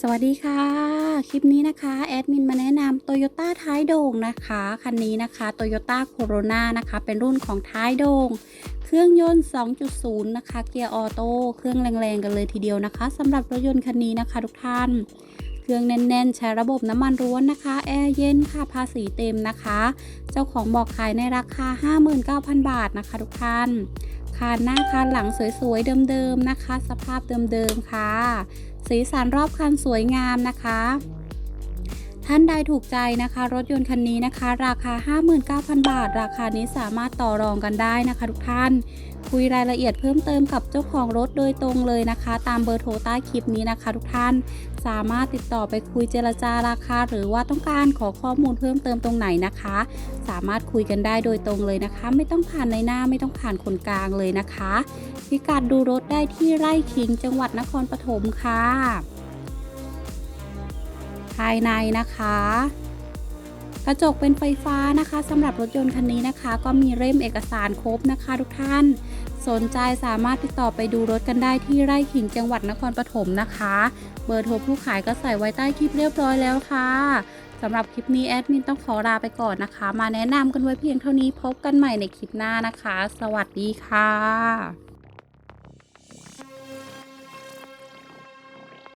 สวัสดีค่ะ คลิปนี้นะคะ แอดมินมาแนะนำโตโยต้าท้ายโด่งนะคะ คันนี้นะคะโตโยต้าโคโรนานะคะ เป็นรุ่นของท้ายโด่งเครื่องยนต์ 2.0 นะคะ เกียร์ออโต้เครื่องแรงๆ กันเลยทีเดียวนะคะสำหรับรถยนต์คันนี้นะคะทุกท่าน เครื่องแน่นๆ ใช้ระบบน้ำมันร้วนนะคะ แอร์เย็นค่ะ ภาษีเต็มนะคะ เจ้าของบอกขายในราคา 59,000 บาทนะคะทุกท่านคานหน้าคานหลังสวยๆ เดิมๆนะคะ สภาพเดิมๆค่ะ สีสันรอบคันสวยงามนะคะ ท่านใดถูกใจนะคะ รถยนต์คันนี้นะคะ ราคา 59,000 บาท ราคานี้สามารถต่อรองกันได้นะคะ ทุกท่าน คุยรายละเอียดเพิ่มเติมกับเจ้าของรถโดยตรงเลยนะคะ ตามเบอร์โทรใต้คลิปนี้นะคะ ทุกท่านสามารถติดต่อไปคุยเจรจาราคา หรือว่าต้องการขอข้อมูลเพิ่มเติมตรงไหนนะคะ สามารถคุยกันได้โดยตรงเลยนะคะ ไม่ต้องผ่านในหน้าไม่ต้องผ่านคนกลางเลยนะคะพิกัดดูรถได้ที่ไร่ขิงจังหวัดนครปฐมค่ะ ภายในนะคะ กระจกเป็นไฟฟ้านะคะสำหรับรถยนต์คันนี้นะคะ ก็มีเล่มเอกสารครบนะคะทุกท่าน สนใจสามารถติดต่อไปดูรถกันได้ที่ไร่ขิงจังหวัดนครปฐมนะคะ เบอร์โทรผู้ขายก็ใส่ไว้ใต้คลิปเรียบร้อยแล้วค่ะสำหรับคลิปนี้แอดมินต้องขอลาไปก่อนนะคะ มาแนะนำกันไว้เพียงเท่านี้พบกันใหม่ในคลิปหน้านะคะ สวัสดีค่ะ